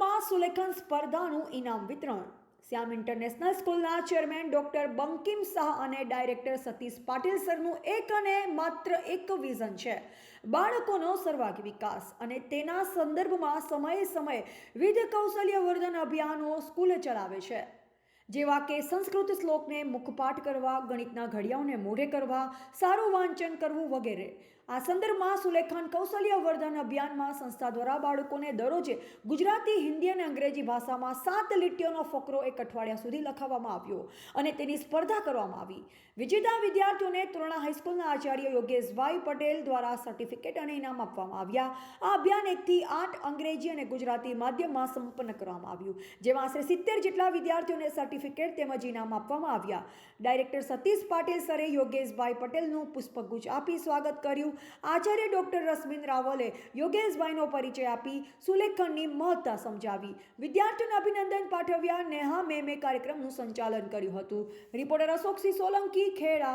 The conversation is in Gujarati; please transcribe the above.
સ્કૂલમાં સુલેખન સ્પર્ધાનું ઇનામ વિતરણ. શ્યામ ઇન્ટરનેશનલ સ્કૂલના ચેરમેન ડોક્ટર બંકિમ શાહ અને ડાયરેક્ટર સતીશ પાટીલ સરનું એક અને માત્ર એક વિઝન છે. બાળકોનો સર્વાંગી વિકાસ અને તેના સંદર્ભમાં સમયે સમયે વિવિધ કૌશલ્ય વર્ધન અભિયાનો સ્કૂલ ચલાવે છે. જેવા કે સંસ્કૃત શ્લોકને મુખપાઠ કરવા, ગણિતના ઘડિયાઓને મોઢે કરવા, સારું વાંચન કરવું વગેરે. આ સંદર્ભમાં સુલેખાન કૌશલ્ય વર્ધન અભિયાનમાં સંસ્થા દ્વારા બાળકોને દરરોજે ગુજરાતી, હિન્દી અને અંગ્રેજી ભાષામાં સાત લીટીઓનો ફકરો એક અઠવાડિયા સુધી લખાવવામાં આવ્યો અને તેની સ્પર્ધા કરવામાં આવી. વિજેતા વિદ્યાર્થીઓને તોરણા હાઈસ્કૂલના આચાર્ય યોગેશભાઈ પટેલ દ્વારા સર્ટિફિકેટ અને ઇનામ આપવામાં આવ્યા. આ અભિયાન એકથી આઠ અંગ્રેજી અને ગુજરાતી માધ્યમમાં સંપન્ન કરવામાં આવ્યું, જેમાં આશરે સિત્તેર જેટલા વિદ્યાર્થીઓને સર્ટિફિકેટ તેમજ ઇનામ આપવામાં આવ્યા. ડાયરેક્ટર સતીશ પાટીલ સરે યોગેશભાઈ પટેલનું પુષ્પગુચ્છ આપી સ્વાગત કર્યું. આચાર્ય ડોક્ટર રશ્મિન રાવલે યોગેશભાઈનો પરિચય આપી સુલેખનની મહત્તા સમજાવી. વિદ્યાર્થીઓને અભિનંદન પાઠવ્યા. નેહા મેમે કાર્યક્રમનું સંચાલન કર્યું હતું. રિપોર્ટર અશોકસિંહ સોલંકી, ખેડા.